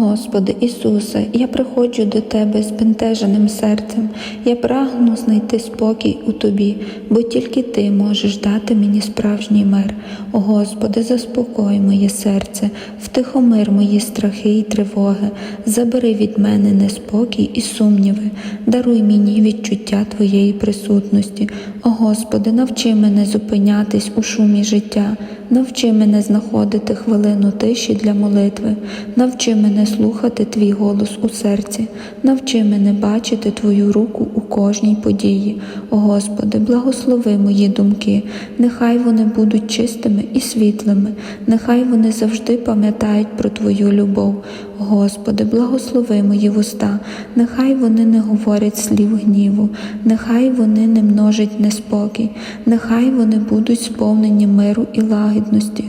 Господи Ісусе, я приходжу до Тебе збентеженим серцем. Я прагну знайти спокій у Тобі, бо тільки Ти можеш дати мені справжній мир. О Господи, заспокой моє серце, втихомир мої страхи і тривоги, забери від мене неспокій і сумніви, даруй мені відчуття Твоєї присутності. О Господи, навчи мене зупинятись у шумі життя, навчи мене знаходити хвилину тиші для молитви, навчи мене слухати Твій голос у серці, навчи мене бачити Твою руку кожній події. О Господи, благослови мої думки, нехай вони будуть чистими і світлими, нехай вони завжди пам'ятають про Твою любов. Господи, благослови мої вуста, нехай вони не говорять слів гніву, нехай вони не множать неспокій, нехай вони будуть сповнені миру і лагідності.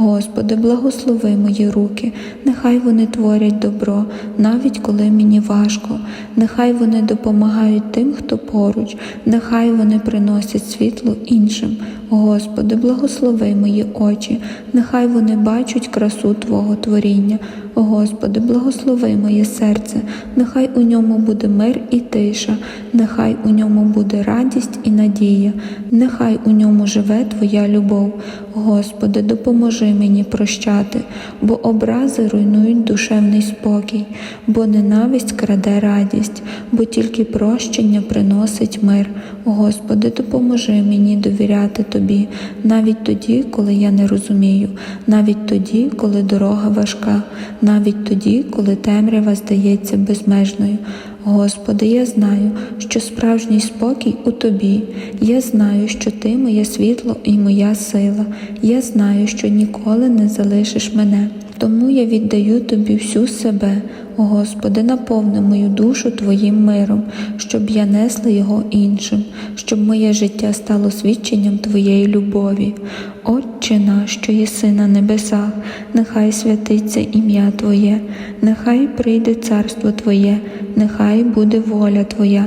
Господи, благослови мої руки, нехай вони творять добро, навіть коли мені важко, нехай вони допомагають тим, хто поруч, нехай вони приносять світло іншим. Господи, благослови мої очі, нехай вони бачать красу Твого творіння. Господи, благослови моє серце, нехай у ньому буде мир і тиша, нехай у ньому буде радість і надія, нехай у ньому живе Твоя любов. Господи, допоможи мені прощати, бо образи руйнують душевний спокій, бо ненависть краде радість, бо тільки прощення приносить мир. Господи, допоможи мені довіряти Тобі, навіть тоді, коли я не розумію, навіть тоді, коли дорога важка, навіть тоді, коли темрява здається безмежною. Господи, я знаю, що справжній спокій у Тобі. Я знаю, що Ти моє світло і моя сила. Я знаю, що ніколи не залишиш мене. Тому я віддаю Тобі всю себе, Господи, наповни мою душу Твоїм миром, щоб я несла його іншим, щоб моє життя стало свідченням Твоєї любові. Отче наш, що єси на небесах, нехай святиться ім'я Твоє, нехай прийде царство Твоє, нехай буде воля Твоя,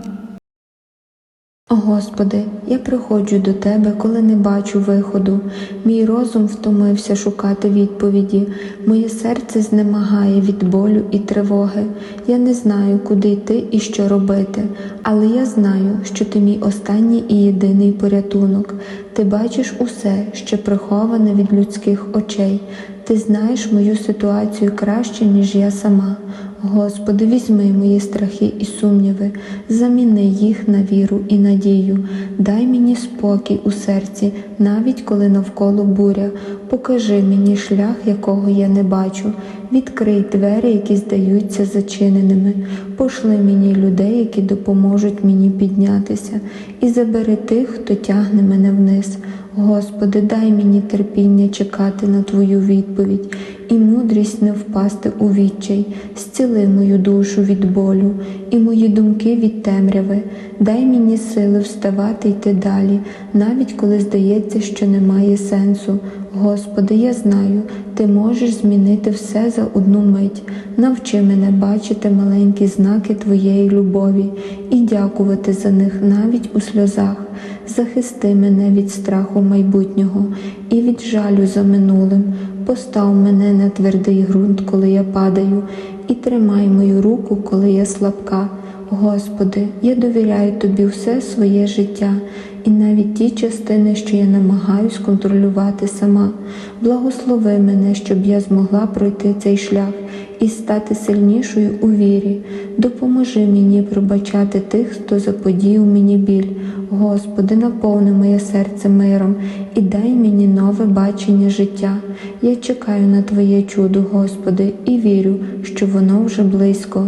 Господи, я приходжу до Тебе, коли не бачу виходу. Мій розум втомився шукати відповіді, моє серце знемагає від болю і тривоги. Я не знаю, куди йти і що робити, але я знаю, що ти мій останній і єдиний порятунок. Ти бачиш усе, що приховане від людських очей. Ти знаєш мою ситуацію краще, ніж я сама. Господи, візьми мої страхи і сумніви, заміни їх на віру і надію. Дай мені спокій у серці, навіть коли навколо буря. Покажи мені шлях, якого я не бачу. Відкрий двері, які здаються зачиненими. Пошли мені людей, які допоможуть мені піднятися, і забери тих, хто тягне мене вниз. Господи, дай мені терпіння чекати на Твою відповідь і мудрість не впасти у відчай, зціли мою душу від болю і мої думки від темряви. Дай мені сили вставати йти далі, навіть коли здається, що немає сенсу. Господи, я знаю, Ти можеш змінити все за одну мить. Навчи мене бачити маленькі знаки Твоєї любові і дякувати за них навіть у сльозах. Захисти мене від страху майбутнього і від жалю за минулим. Постав мене на твердий ґрунт, коли я падаю, і тримай мою руку, коли я слабка. Господи, я довіряю Тобі все своє життя і навіть ті частини, що я намагаюсь контролювати сама. Благослови мене, щоб я змогла пройти цей шлях і стати сильнішою у вірі. Допоможи мені пробачати тих, хто заподіяв мені біль. Господи, наповни моє серце миром і дай мені нове бачення життя. Я чекаю на Твоє чудо, Господи, і вірю, що воно вже близько.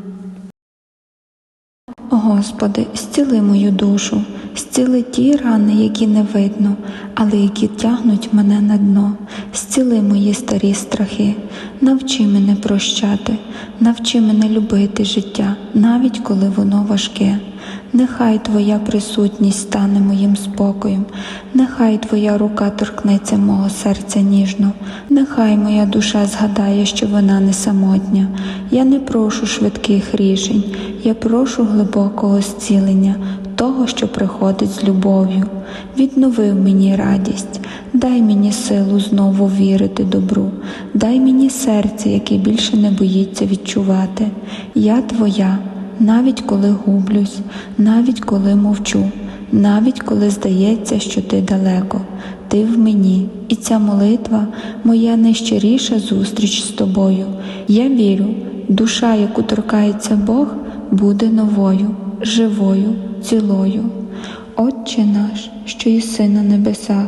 Господи, зціли мою душу, зціли ті рани, які не видно, але які тягнуть мене на дно, зціли мої старі страхи, навчи мене прощати, навчи мене любити життя, навіть коли воно важке. Нехай Твоя присутність стане моїм спокоєм, нехай Твоя рука торкнеться мого серця ніжно, нехай моя душа згадає, що вона не самотня. Я не прошу швидких рішень, я прошу глибокого зцілення, того, що приходить з любов'ю. Віднови мені радість, дай мені силу знову вірити добру, дай мені серце, яке більше не боїться відчувати. Я Твоя навіть коли гублюсь, навіть коли мовчу, навіть коли здається, що ти далеко, ти в мені, і ця молитва моя найщиріша зустріч з тобою. Я вірю, душа, яку торкається Бог, буде новою, живою, цілою. Отче наш, що єси на небесах,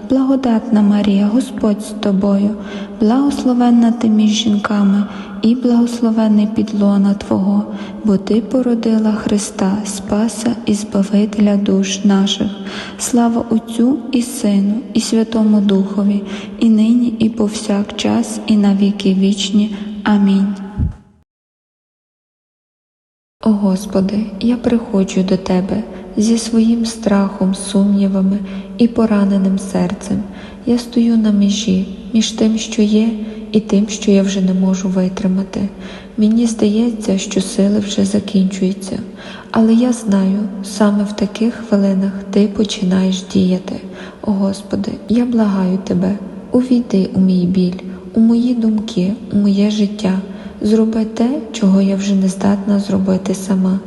благодатна Марія, Господь з тобою, благословенна ти між жінками, і благословений підлона Твого, бо Ти породила Христа, Спаса і Збавителя душ наших. Слава Отцю і Сину, і Святому Духові, і нині, і повсякчас, і на віки вічні. Амінь. О Господи, я приходжу до Тебе зі своїм страхом, сумнівами і пораненим серцем. Я стою на межі між тим, що є, і тим, що я вже не можу витримати. Мені здається, що сили вже закінчуються, але я знаю, саме в таких хвилинах Ти починаєш діяти. О Господи, я благаю Тебе, увійди у мій біль, у мої думки, у моє життя. Зроби те, чого я вже не здатна зробити сама.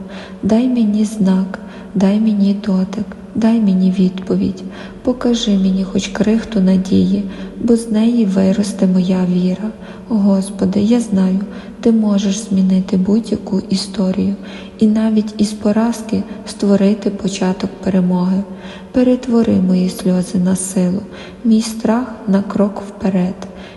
Дай мені знак, дай мені дотик, дай мені відповідь, покажи мені хоч крихту надії, бо з неї виросте моя віра. Господи, я знаю, Ти можеш змінити будь-яку історію і навіть із поразки створити початок перемоги. Перетвори мої сльози на силу, мій страх на крок вперед.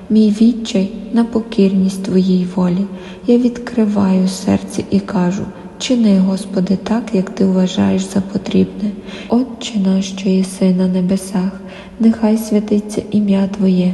Мій відчай на покірність Твоїй волі. Я відкриваю серце і кажу, чини, Господи, так, як Ти вважаєш за потрібне. Отче наш, що єси на небесах, нехай святиться ім'я Твоє,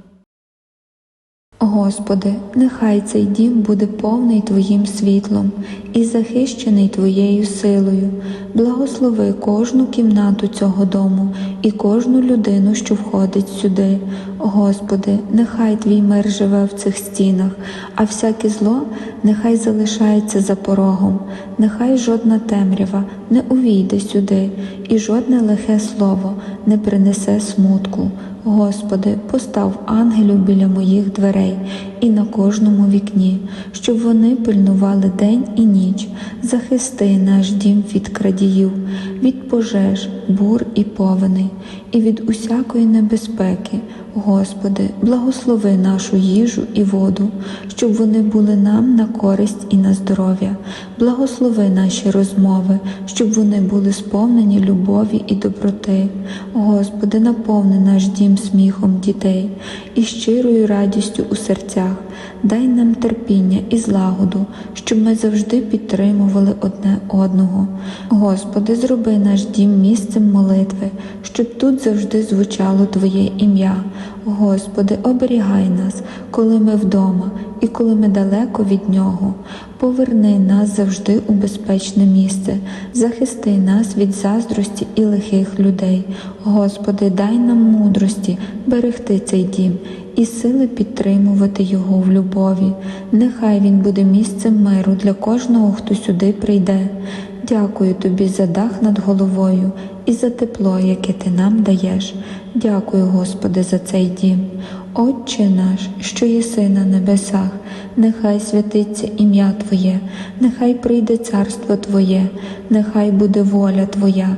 Господи, нехай цей дім буде повний Твоїм світлом і захищений Твоєю силою. Благослови кожну кімнату цього дому і кожну людину, що входить сюди. Господи, нехай Твій мир живе в цих стінах, а всяке зло нехай залишається за порогом, нехай жодна темрява не увійде сюди, і жодне лихе слово не принесе смутку. Господи, постав ангелів біля моїх дверей і на кожному вікні, щоб вони пильнували день і ніч, захисти наш дім від крадіїв, від пожеж, бур і повеней, і від усякої небезпеки. Господи, благослови нашу їжу і воду, щоб вони були нам на користь і на здоров'я. Благослови наші розмови, щоб вони були сповнені любові і доброти. Господи, наповни наш дім сміхом дітей і щирою радістю у серцях. Tomorrow. Дай нам терпіння і злагоду, щоб ми завжди підтримували одне одного. Господи, зроби наш дім місцем молитви, щоб тут завжди звучало Твоє ім'я. Господи, оберігай нас, коли ми вдома і коли ми далеко від Нього. Поверни нас завжди у безпечне місце, захисти нас від заздрості і лихих людей. Господи, дай нам мудрості берегти цей дім і сили підтримувати його в любові. Нехай він буде місцем миру для кожного, хто сюди прийде. Дякую тобі за дах над головою і за тепло, яке ти нам даєш. Дякую, Господи, за цей дім. Отче наш, що єси на небесах, нехай святиться ім'я Твоє, нехай прийде царство Твоє, нехай буде воля Твоя,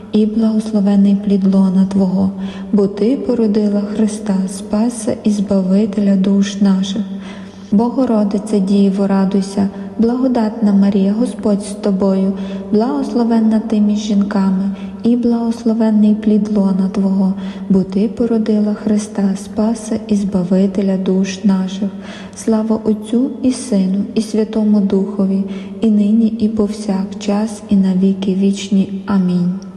і благословений плід лона Твого, бо Ти породила Христа, Спаса і Збавителя душ наших. Богородице Діво, радуйся, благодатна Марія, Господь з тобою, благословенна ти між жінками, і благословенний плід лона Твого, бо Ти породила Христа, Спаса і Збавителя душ наших. Слава Отцю і Сину, і Святому Духові, і нині, і повсякчас, і на віки вічні. Амінь.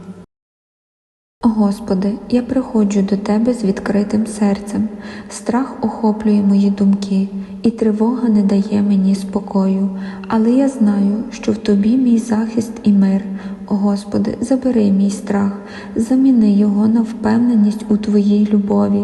Господи, я приходжу до Тебе з відкритим серцем, страх охоплює мої думки, і тривога не дає мені спокою, але я знаю, що в Тобі мій захист і мир. Господи, забери мій страх, заміни його на впевненість у Твоїй любові.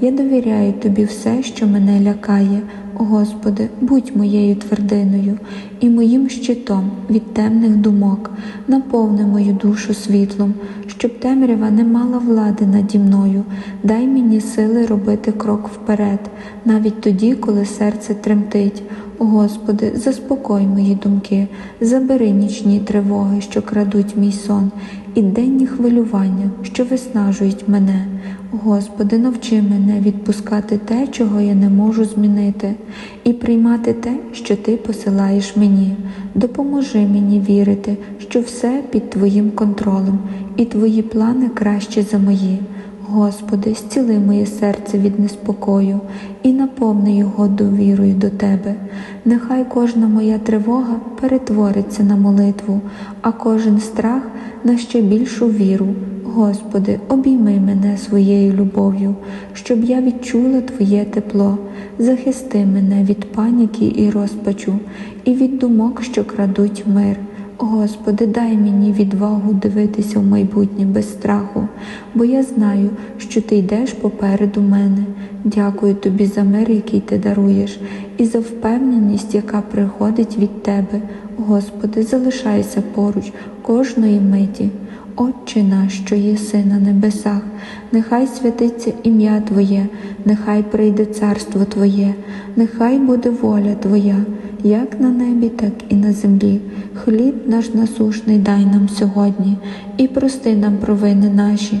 Я довіряю Тобі все, що мене лякає. Господи, будь моєю твердиною і моїм щитом від темних думок, наповни мою душу світлом, щоб темрява не мала влади наді мною. Дай мені сили робити крок вперед, навіть тоді, коли серце тремтить. Господи, заспокой мої думки, забери нічні тривоги, що крадуть мій сон, і денні хвилювання, що виснажують мене. Господи, навчи мене відпускати те, чого я не можу змінити, і приймати те, що Ти посилаєш мені. Допоможи мені вірити, що все під Твоїм контролем, і Твої плани краще за мої. Господи, зціли моє серце від неспокою і наповни його довірою до Тебе. Нехай кожна моя тривога перетвориться на молитву, а кожен страх на ще більшу віру. Господи, обійми мене своєю любов'ю, щоб я відчула Твоє тепло, захисти мене від паніки і розпачу, і від думок, що крадуть мир. Господи, дай мені відвагу дивитися в майбутнє без страху, бо я знаю, що Ти йдеш попереду мене. Дякую Тобі за мир, який ти даруєш, і за впевненість, яка приходить від Тебе. Господи, залишайся поруч кожної миті. Отче наш, що єси на небесах, нехай святиться ім'я Твоє, нехай прийде царство Твоє, нехай буде воля Твоя, як на небі, так і на землі. Хліб наш насушний дай нам сьогодні, і прости нам провини наші,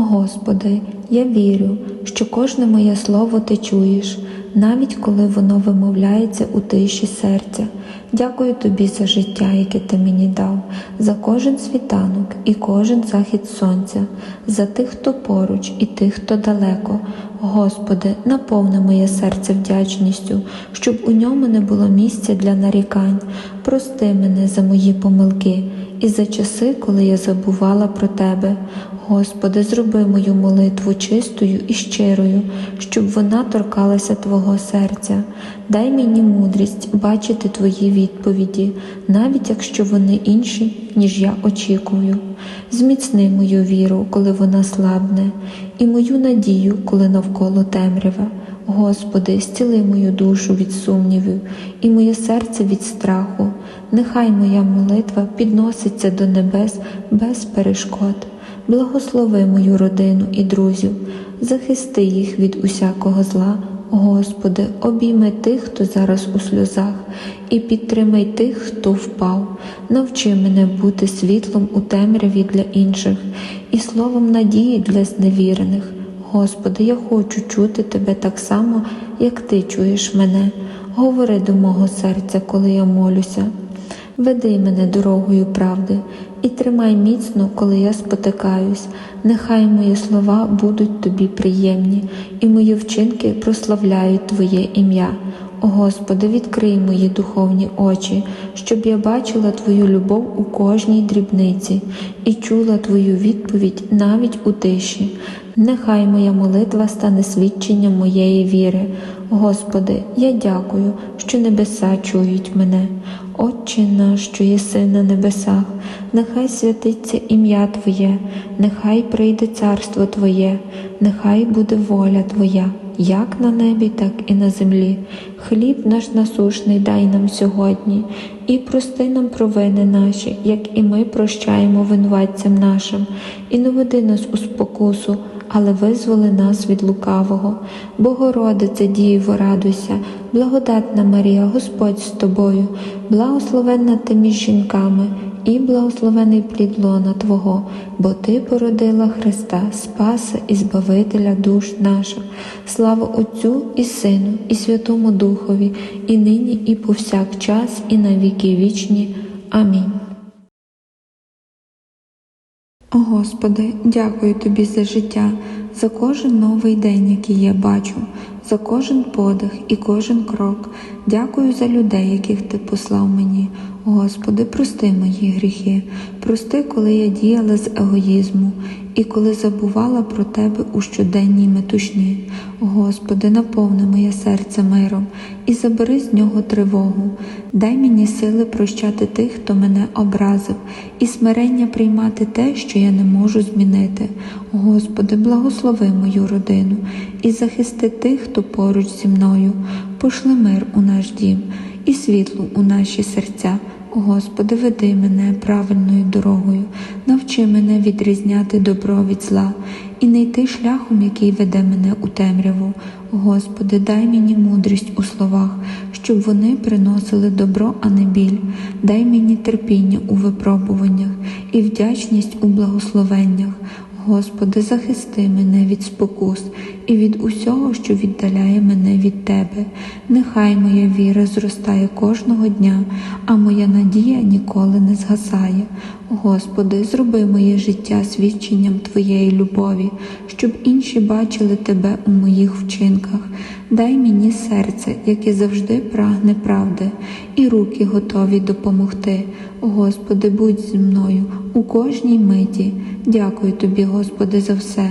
Господи, я вірю, що кожне моє слово Ти чуєш, навіть коли воно вимовляється у тиші серця. Дякую Тобі за життя, яке Ти мені дав, за кожен світанок і кожен захід сонця, за тих, хто поруч, і тих, хто далеко. Господи, наповни моє серце вдячністю, щоб у ньому не було місця для нарікань. Прости мене за мої помилки і за часи, коли я забувала про Тебе. Господи, зроби мою молитву чистою і щирою, щоб вона торкалася Твого серця. Дай мені мудрість бачити Твої відповіді, навіть якщо вони інші, ніж я очікую. Зміцни мою віру, коли вона слабне, і мою надію, коли навколо темрява. Господи, зціли мою душу від сумнівів і моє серце від страху. Нехай моя молитва підноситься до небес без перешкод. Благослови мою родину і друзів, захисти їх від усякого зла. Господи, обійми тих, хто зараз у сльозах, і підтримай тих, хто впав. Навчи мене бути світлом у темряві для інших і словом надії для зневірених. Господи, я хочу чути Тебе так само, як Ти чуєш мене. Говори до мого серця, коли я молюся. Веди мене дорогою правди і тримай міцно, коли я спотикаюсь. Нехай мої слова будуть тобі приємні, і мої вчинки прославляють Твоє ім'я. О Господи, відкрий мої духовні очі, щоб я бачила Твою любов у кожній дрібниці і чула Твою відповідь навіть у тиші. Нехай моя молитва стане свідченням моєї віри. Господи, я дякую, що небеса чують мене. Отче наш, що єси на небесах, нехай святиться ім'я Твоє, нехай прийде царство Твоє, нехай буде воля Твоя, як на небі, так і на землі. Хліб наш насушний дай нам сьогодні, і прости нам провини наші, як і ми прощаємо винуватцям нашим, і не веди нас у спокусу але визволи нас від лукавого. Богородице, Діво, радуйся, благодатна Марія, Господь з тобою, благословенна ти між жінками, і благословений плід лона Твого, бо Ти породила Христа, Спаса і Збавителя душ наших. Слава Отцю і Сину, і Святому Духові, і нині, і повсякчас, і на віки вічні. Амінь. Господи, дякую Тобі за життя, за кожен новий день, який я бачу, за кожен подих і кожен крок. Дякую за людей, яких Ти послав мені. Господи, прости мої гріхи, прости, коли я діяла з егоїзму і коли забувала про Тебе у щоденній метушні. Господи, наповни моє серце миром і забери з нього тривогу. Дай мені сили прощати тих, хто мене образив, і смирення приймати те, що я не можу змінити. Господи, благослови мою родину і захисти тих, хто поруч зі мною. Пошли мир у наш дім і світло у наші серця. Господи, веди мене правильною дорогою, навчи мене відрізняти добро від зла і не йти шляхом, який веде мене у темряву. Господи, дай мені мудрість у словах, щоб вони приносили добро, а не біль. Дай мені терпіння у випробуваннях і вдячність у благословеннях. Господи, захисти мене від спокус і від усього, що віддаляє мене від Тебе. Нехай моя віра зростає кожного дня, а моя надія ніколи не згасає. Господи, зроби моє життя свідченням Твоєї любові, щоб інші бачили Тебе у моїх вчинках. Дай мені серце, яке завжди прагне правди, і руки готові допомогти. Господи, будь зі мною у кожній миті. Дякую Тобі, Господи, за все.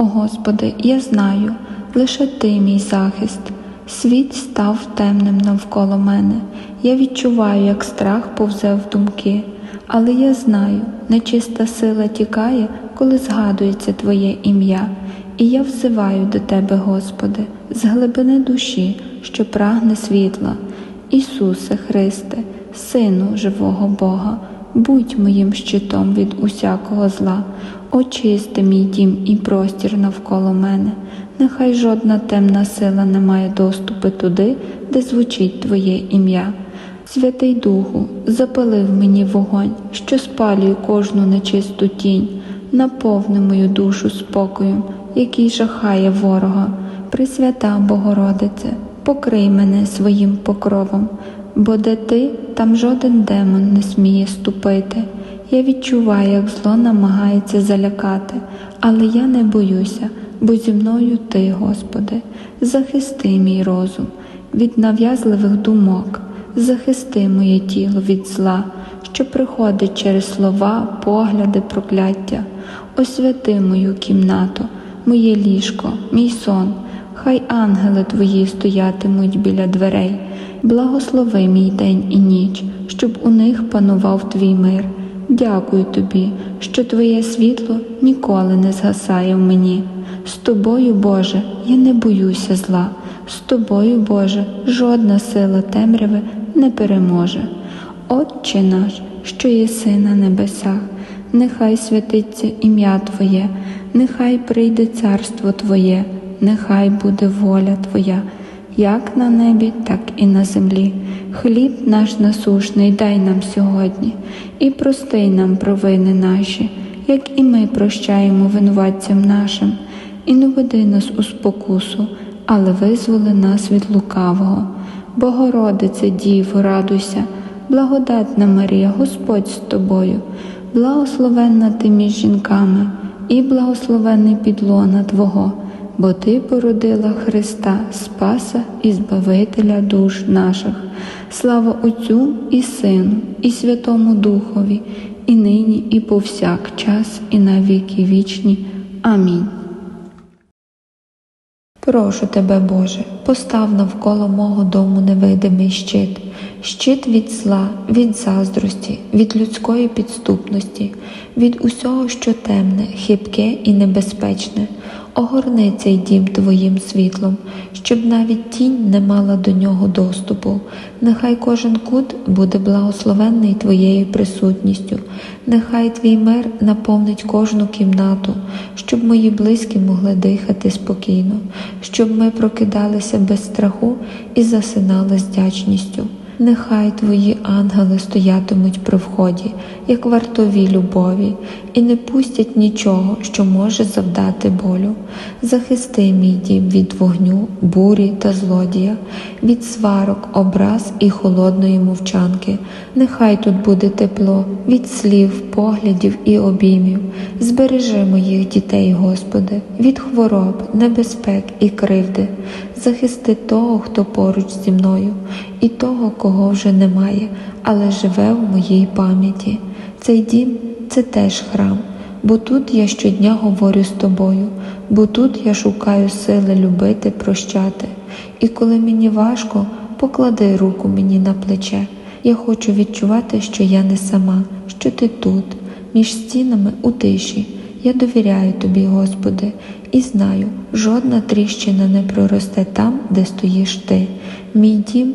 О Господи, я знаю, лише Ти мій захист. Світ став темним навколо мене. Я відчуваю, як страх повзе в думки, але я знаю, нечиста сила тікає, коли згадується Твоє ім'я, і я взиваю до Тебе, Господи, з глибини душі, що прагне світла. Ісусе Христе, Сину живого Бога, будь моїм щитом від усякого зла, очисти мій дім і простір навколо мене. Нехай жодна темна сила не має доступу туди, де звучить Твоє ім'я. Святий Духу, запалив мені вогонь, що спалює кожну нечисту тінь, наповни мою душу спокоєм, який жахає ворога. Пресвята Богородице, покрий мене своїм покровом, бо де ти, там жоден демон не сміє ступити. Я відчуваю, як зло намагається залякати, але я не боюся, бо зі мною ти, Господи, захисти мій розум від нав'язливих думок, захисти моє тіло від зла, що приходить через слова, погляди, прокляття, освяти мою кімнату, моє ліжко, мій сон. Хай ангели твої стоятимуть біля дверей, благослови мій день і ніч, щоб у них панував твій мир. Дякую тобі, що твоє світло ніколи не згасає в мені. З тобою, Боже, я не боюся зла, з тобою, Боже, жодна сила темряви не переможе. Отче наш, що єси на небесах, нехай святиться ім'я Твоє, нехай прийде царство Твоє, нехай буде воля Твоя, як на небі, так і на землі. Хліб наш насушний дай нам сьогодні, і прости нам провини наші, як і ми прощаємо винуватцям нашим, і не веди нас у спокусу, але визволи нас від лукавого. Богородице Діво, радуйся, благодатна Марія, Господь з тобою, благословенна ти між жінками, і благословений підлона Твого, бо Ти породила Христа, Спаса і Збавителя душ наших. Слава Отцю і Сину, і Святому Духові, і нині, і повсякчас, і на віки вічні. Амінь. Прошу тебе, Боже, постав навколо мого дому невидимий щит, щит від зла, від заздрості, від людської підступності, від усього, що темне, хибке і небезпечне. Огорни цей дім Твоїм світлом, щоб навіть тінь не мала до нього доступу. Нехай кожен кут буде благословенний Твоєю присутністю, нехай Твій мир наповнить кожну кімнату, щоб мої близькі могли дихати спокійно, щоб ми прокидалися без страху і засинали з вдячністю. Нехай твої ангели стоятимуть при вході, як вартові любові, і не пустять нічого, що може завдати болю. Захисти мій дім від вогню, бурі та злодія, від сварок, образ і холодної мовчанки. Нехай тут буде тепло від слів, поглядів і обіймів. Збережи моїх дітей, Господи, від хвороб, небезпек і кривди. Захисти того, хто поруч зі мною, і того, кого вже немає, але живе в моїй пам'яті. Цей дім це теж храм, бо тут я щодня говорю з тобою, бо тут я шукаю сили любити, прощати. І коли мені важко, поклади руку мені на плече. Я хочу відчувати, що я не сама, що ти тут, між стінами у тиші. Я довіряю тобі, Господи, і знаю, жодна тріщина не проросте там, де стоїш ти, мій дім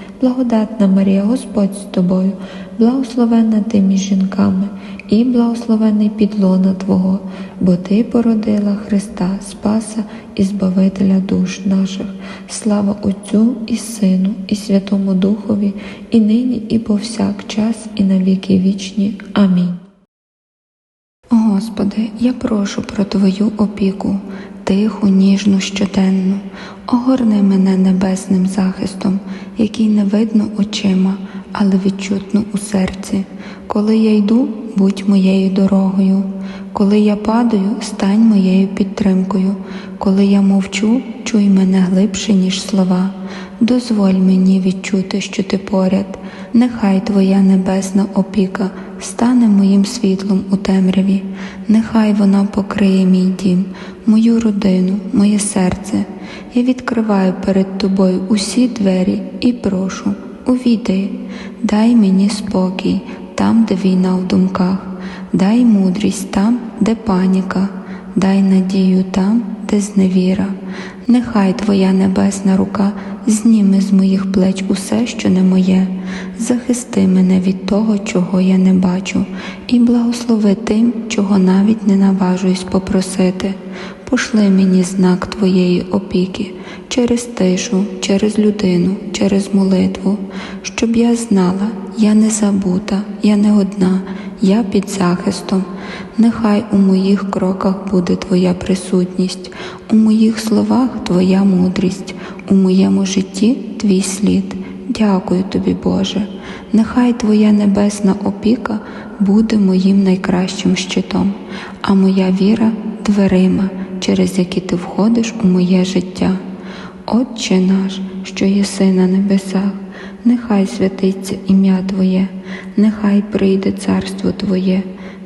благодатна Марія, Господь з тобою, благословенна ти між жінками, і благословений підлона Твого, бо Ти породила Христа, Спаса і Збавителя душ наших. Слава Отцю і Сину, і Святому Духові, і нині, і повсякчас, і на віки вічні. Амінь. Господи, я прошу про Твою опіку, тиху, ніжну, щоденну, огорни мене небесним захистом, який не видно очима, але відчутно у серці. Коли я йду, будь моєю дорогою, коли я падаю, стань моєю підтримкою, коли я мовчу, чуй мене глибше, ніж слова. Дозволь мені відчути, що ти поряд, нехай Твоя небесна опіка стане моїм світлом у темряві, нехай вона покриє мій дім, мою родину, моє серце. Я відкриваю перед тобою усі двері і прошу, увійди, дай мені спокій там, де війна в думках, дай мудрість там, де паніка, дай надію там, де зневіра. Нехай Твоя небесна рука зніме з моїх плеч усе, що не моє, захисти мене від того, чого я не бачу, і благослови тим, чого навіть не наважуюсь попросити. Пошли мені знак Твоєї опіки через тишу, через людину, через молитву, щоб я знала, я не забута, я не одна, я під захистом. Нехай у моїх кроках буде Твоя присутність, у моїх словах Твоя мудрість, у моєму житті Твій слід. Дякую тобі, Боже. Нехай Твоя небесна опіка буде моїм найкращим щитом, а моя віра дверима, через які ти входиш у моє життя. Отче наш, що єси на небесах, нехай святиться ім'я Твоє, нехай прийде царство Твоє,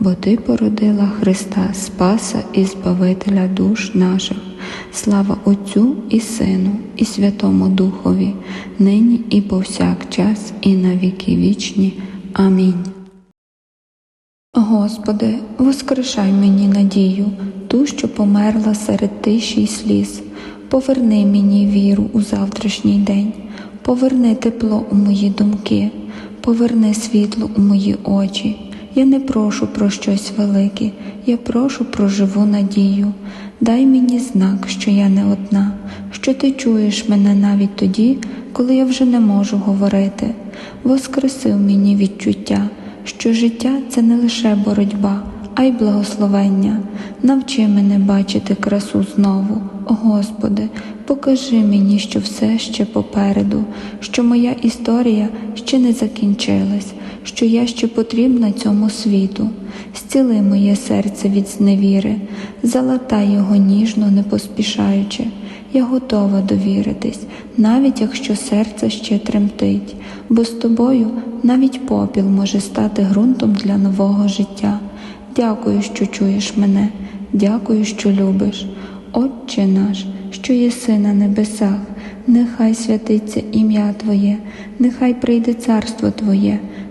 бо Ти породила Христа, Спаса і Збавителя душ наших. Слава Отцю і Сину, і Святому Духові, нині і повсякчас, і на віки вічні. Амінь. Господи, воскрешай мені надію, ту, що померла серед тиші й сліз. Поверни мені віру у завтрашній день, поверни тепло у мої думки, поверни світло у мої очі. Я не прошу про щось велике, я прошу про живу надію. Дай мені знак, що я не одна, що ти чуєш мене навіть тоді, коли я вже не можу говорити. Воскресив мені відчуття, що життя це не лише боротьба, а й благословення. Навчи мене бачити красу знову. О Господи, покажи мені, що все ще попереду, що моя історія ще не закінчилась, що я ще потрібна цьому світу. Зціли моє серце від зневіри, залатай його ніжно, не поспішаючи. Я готова довіритись, навіть якщо серце ще тремтить, бо з тобою навіть попіл може стати ґрунтом для нового життя. Дякую, що чуєш мене, дякую, що любиш. Отче наш, що єси на небесах, нехай святиться ім'я Твоє, нехай прийде царство Твоє,